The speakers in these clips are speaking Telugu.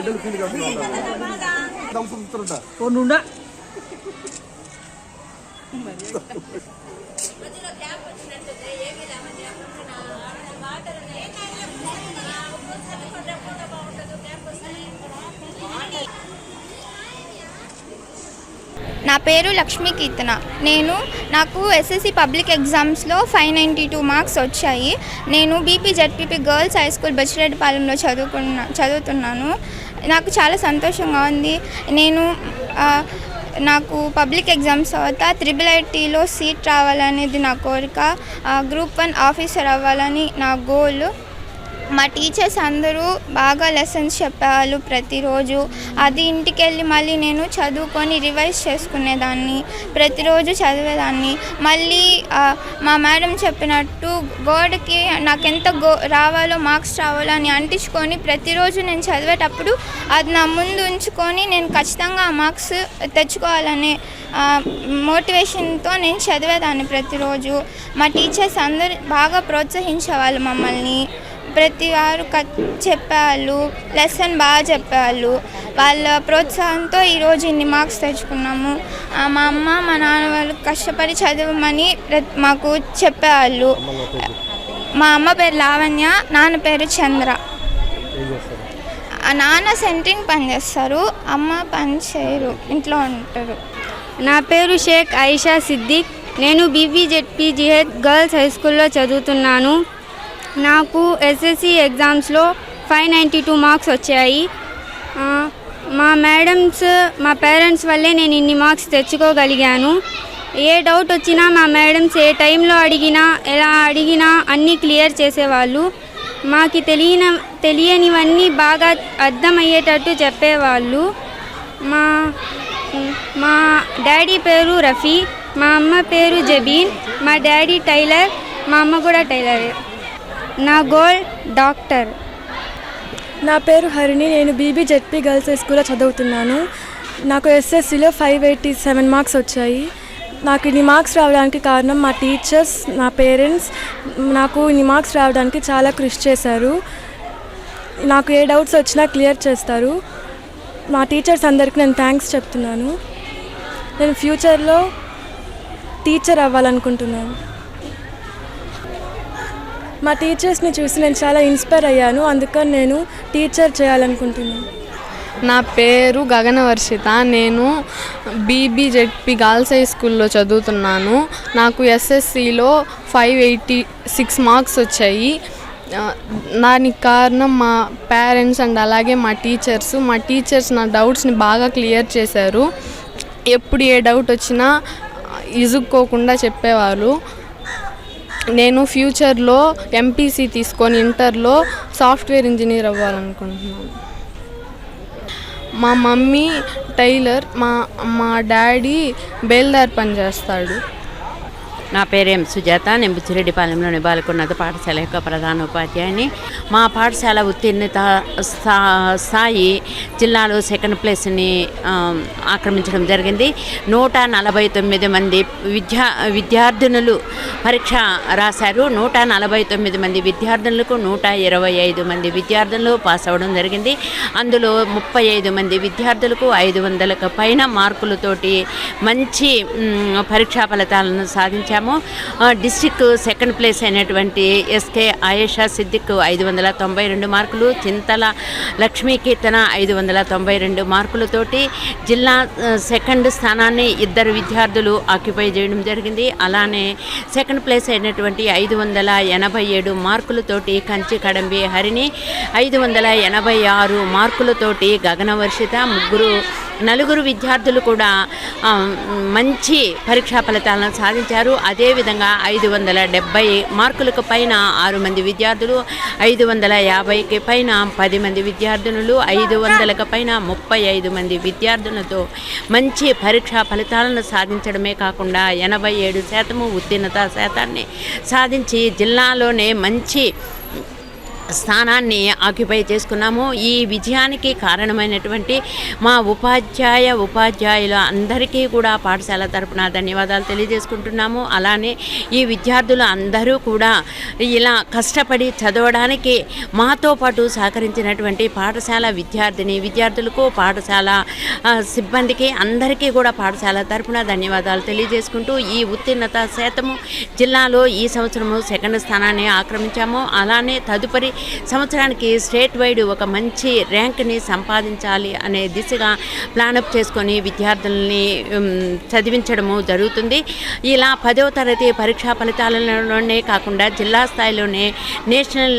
బిడ్డలు ఫీల్ కాకుండా ఓ నా పేరు లక్ష్మీ కీర్తన. నేను నాకు ఎస్ఎస్సి పబ్లిక్ ఎగ్జామ్స్లో ఫైవ్ నైంటీ టూ మార్క్స్ వచ్చాయి. నేను BP ZPP girls high school బచ్చిరెడ్డిపాలెంలో చదువుకున్నా చదువుతున్నాను. నాకు చాలా సంతోషంగా ఉంది. నేను నాకు పబ్లిక్ ఎగ్జామ్స్ తర్వాత త్రిబుల్ ఐటీలో సీట్ రావాలనేది నా కోరిక. గ్రూప్ వన్ ఆఫీసర్ అవ్వాలని నా గోల్ మా టీచర్స్ అందరూ బాగా లెసన్స్ చెప్పేవాళ్ళు ప్రతిరోజు. అది ఇంటికి వెళ్ళి మళ్ళీ నేను చదువుకొని రివైజ్ చేసుకునేదాన్ని ప్రతిరోజు చదివేదాన్ని. మళ్ళీ మా మేడం చెప్పినట్టు గోడకి నాకు ఎంత గో రావాలో మార్క్స్ రావాలో అని అంటించుకొని ప్రతిరోజు నేను చదివేటప్పుడు అది నా ముందు ఉంచుకొని నేను ఖచ్చితంగా ఆ మార్క్స్ తెచ్చుకోవాలనే మోటివేషన్తో నేను చదివేదాన్ని ప్రతిరోజు. మా టీచర్స్ అందరు బాగా ప్రోత్సహించేవాళ్ళు మమ్మల్ని. ప్రతి వారు క చెప్పేవాళ్ళు లెసన్ బాగా చెప్పేవాళ్ళు వాళ్ళ ప్రోత్సాహంతో ఈరోజు ఇన్ని మార్క్స్ తెచ్చుకున్నాము. మా అమ్మ మా నాన్న వాళ్ళు కష్టపడి చదవమని ప్రతి- మాకు చెప్పేవాళ్ళు మా అమ్మ పేరు లావణ్య నాన్న పేరు చంద్ర. ఆ నాన్న సెంట్రింగ్ పని చేస్తారు అమ్మ పని చేయరు ఇంట్లో ఉంటారు. నా పేరు షేక్ ఐషా సిద్దిక్. నేను బీబీజెడ్పీజీహెచ్ గర్ల్స్ హై స్కూల్లో చదువుతున్నాను. నాకు ఎస్ఎస్సి ఎగ్జామ్స్లో ఫైవ్ నైంటీ టూ మార్క్స్ వచ్చాయి. మా మేడమ్స్ మా పేరెంట్స్ వల్లే నేను ఇన్ని మార్క్స్ తెచ్చుకోగలిగాను. ఏ డౌట్ వచ్చినా మా మేడమ్స్ ఏ టైంలో అడిగినా ఎలా అడిగినా అన్నీ క్లియర్ చేసేవాళ్ళు. మాకు తెలియని తెలియనివన్నీ బాగా అర్థమయ్యేటట్టు చెప్పేవాళ్ళు. మా మా డాడీ పేరు రఫీ మా అమ్మ పేరు జబీన్ మా డాడీ టైలర్ మా అమ్మ కూడా టైలరే. నా గోల్ డాక్టర్. నా పేరు హరిణి నేను బీబీ జెడ్పీ గర్ల్స్ హై స్కూల్లో చదువుతున్నాను. నాకు ఎస్ఎస్సిలో ఫైవ్ ఎయిటీ సెవెన్ మార్క్స్ వచ్చాయి. నాకు ఇన్ని మార్క్స్ రావడానికి కారణం మా టీచర్స్ నా పేరెంట్స్ నాకు ఇన్ని మార్క్స్ రావడానికి చాలా కృషి చేశారు. నాకు ఏ డౌట్స్ వచ్చినా క్లియర్ చేస్తారు. మా టీచర్స్ అందరికీ నేను థ్యాంక్స్ చెప్తున్నాను. నేను ఫ్యూచర్లో టీచర్ అవ్వాలనుకుంటున్నాను. మా టీచర్స్ని చూసి నేను చాలా ఇన్స్పైర్ అయ్యాను. అందుకని నేను టీచర్ చేయాలనుకుంటున్నాను. నా పేరు గగన వర్షిత నేను బీబీజెడ్పి గర్ల్స్ హై స్కూల్లో చదువుతున్నాను. నాకు ఎస్ఎస్సిలో ఫైవ్ ఎయిటీ సిక్స్ మార్క్స్ వచ్చాయి. దానికి కారణం మా పేరెంట్స్ అండ్ అలాగే మా టీచర్స్ మా టీచర్స్ నా డౌట్స్ని బాగా క్లియర్ చేశారు. ఎప్పుడు ఏ డౌట్ వచ్చినా ఇసుక్కోకుండా చెప్పేవారు నేను ఫ్యూచర్లో ఎంపీసీ తీసుకొని ఇంటర్లో సాఫ్ట్వేర్ ఇంజనీర్ అవ్వాలనుకుంటున్నాను. మా మమ్మీ టైలర్ మా మా డాడీ బేల్దార్ పని చేస్తాడు. నా పేరేం సుజాత. నేను బుచ్చిరెడ్డిపాలెంలోని బాలకున్నత పాఠశాల యొక్క ప్రధాన ఉపాధ్యాయుని మా పాఠశాల ఉత్తీర్ణత స్థాయి జిల్లాలో సెకండ్ ప్లేస్ని ఆక్రమించడం జరిగింది. నూట నలభై తొమ్మిది మంది విద్యా విద్యార్థినులు పరీక్ష రాశారు. నూట నలభై తొమ్మిది మంది విద్యార్థులకు నూట ఇరవై ఐదు మంది విద్యార్థులు పాస్ అవ్వడం జరిగింది. అందులో ముప్పై ఐదు మంది విద్యార్థులకు ఐదు వందలకు పైన మార్కులతోటి మంచి పరీక్షా ఫలితాలను సాధించారు ఆ, డిస్టిక్ సెకండ్ ప్లేస్ అయినటువంటి ఎస్కే ఆయేషా సిద్దిక్ ఐదు వందల తొంభై రెండు మార్కులు చింతల లక్ష్మీ కీర్తన ఐదు వందల తొంభై రెండు మార్కులతోటి జిల్లా సెకండ్ స్థానాన్ని ఇద్దరు విద్యార్థులు ఆక్యుపై చేయడం జరిగింది. అలానే సెకండ్ ప్లేస్ అయినటువంటి ఐదు వందల ఎనభై ఏడు మార్కులతోటి కంచి కడంబి హరిణి ఐదు వందల ఎనభై ఆరు మార్కులతోటి గగనవర్షిత ముగ్గురు నలుగురు విద్యార్థులు కూడా మంచి పరీక్షా ఫలితాలను సాధించారు. అదేవిధంగా ఐదు వందల డెబ్బై మార్కులకు పైన ఆరు మంది విద్యార్థులు ఐదు వందల యాభైకి పైన పది మంది విద్యార్థినులు ఐదు వందలకు పైన ముప్పై ఐదు మంది విద్యార్థులతో మంచి పరీక్షా ఫలితాలను సాధించడమే కాకుండా ఎనభై ఏడు శాతము ఉత్తీర్ణత శాతాన్ని సాధించి జిల్లాలోనే మంచి స్థానాన్ని ఆక్యుపై చేసుకున్నాము. ఈ విజయానికి కారణమైనటువంటి మా ఉపాధ్యాయ ఉపాధ్యాయుల అందరికీ కూడా పాఠశాల తరపున ధన్యవాదాలు తెలియజేసుకుంటున్నాము. అలానే ఈ విద్యార్థులు అందరూ కూడా ఇలా కష్టపడి చదవడానికి మాతో పాటు సహకరించినటువంటి పాఠశాల విద్యార్థిని విద్యార్థులకు పాఠశాల సిబ్బందికి అందరికీ కూడా పాఠశాల తరపున ధన్యవాదాలు తెలియజేసుకుంటూ ఈ ఉత్తీర్ణత శాతము జిల్లాలో ఈ సంవత్సరము సెకండ్ స్థానాన్ని ఆక్రమించాము. అలానే తదుపరి సంవత్సరానికి స్టేట్ వైడ్ ఒక మంచి ర్యాంక్ని సంపాదించాలి అనే దిశగా ప్లానప్ చేసుకొని విద్యార్థుల్ని చదివించడము జరుగుతుంది. ఇలా పదవ తరగతి పరీక్షా ఫలితాలలోనే కాకుండా జిల్లా స్థాయిలోనే నేషనల్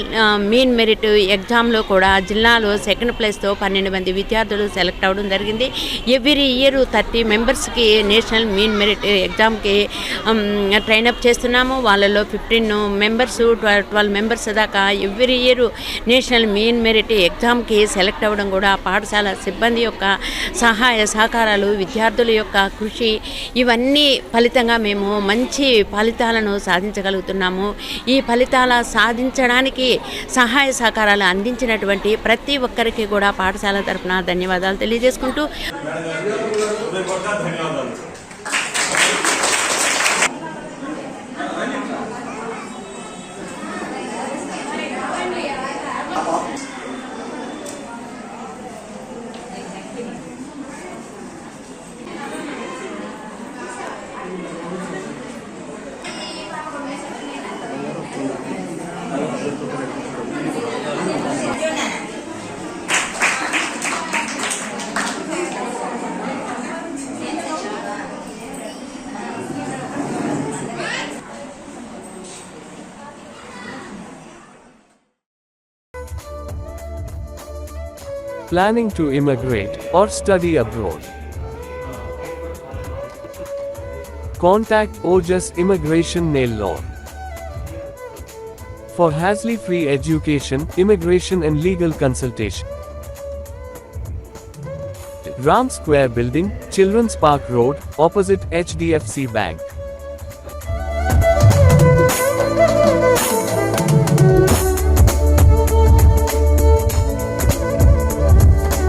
మీన్ మెరిట్ ఎగ్జామ్లో కూడా జిల్లాలో సెకండ్ ప్లేస్తో పన్నెండు మంది విద్యార్థులు సెలెక్ట్ అవ్వడం జరిగింది. ఎవ్రీ ఇయర్ థర్టీ మెంబర్స్కి నేషనల్ మీన్ మెరిట్ ఎగ్జామ్కి ట్రైనప్ చేస్తున్నాము. వాళ్ళలో ఫిఫ్టీన్ మెంబర్స్ ట్వెల్వ్ మెంబర్స్ దాకా every year national mean merit ఎగ్జామ్కి సెలెక్ట్ అవ్వడం కూడా పాఠశాల సిబ్బంది యొక్క సహాయ సహకారాలు విద్యార్థుల యొక్క కృషి ఇవన్నీ ఫలితంగా మేము మంచి ఫలితాలను సాధించగలుగుతున్నాము. ఈ ఫలితాల సాధించడానికి సహాయ సహకారాలు అందించినటువంటి ప్రతి ఒక్కరికి కూడా పాఠశాల తరపున ధన్యవాదాలు తెలియజేసుకుంటూ. Planning to immigrate or study abroad. Contact Ojas Immigration Nail Law. For Hasley free education, immigration and legal consultation. Ram Square Building, Children's Park Road, opposite HDFC Bank.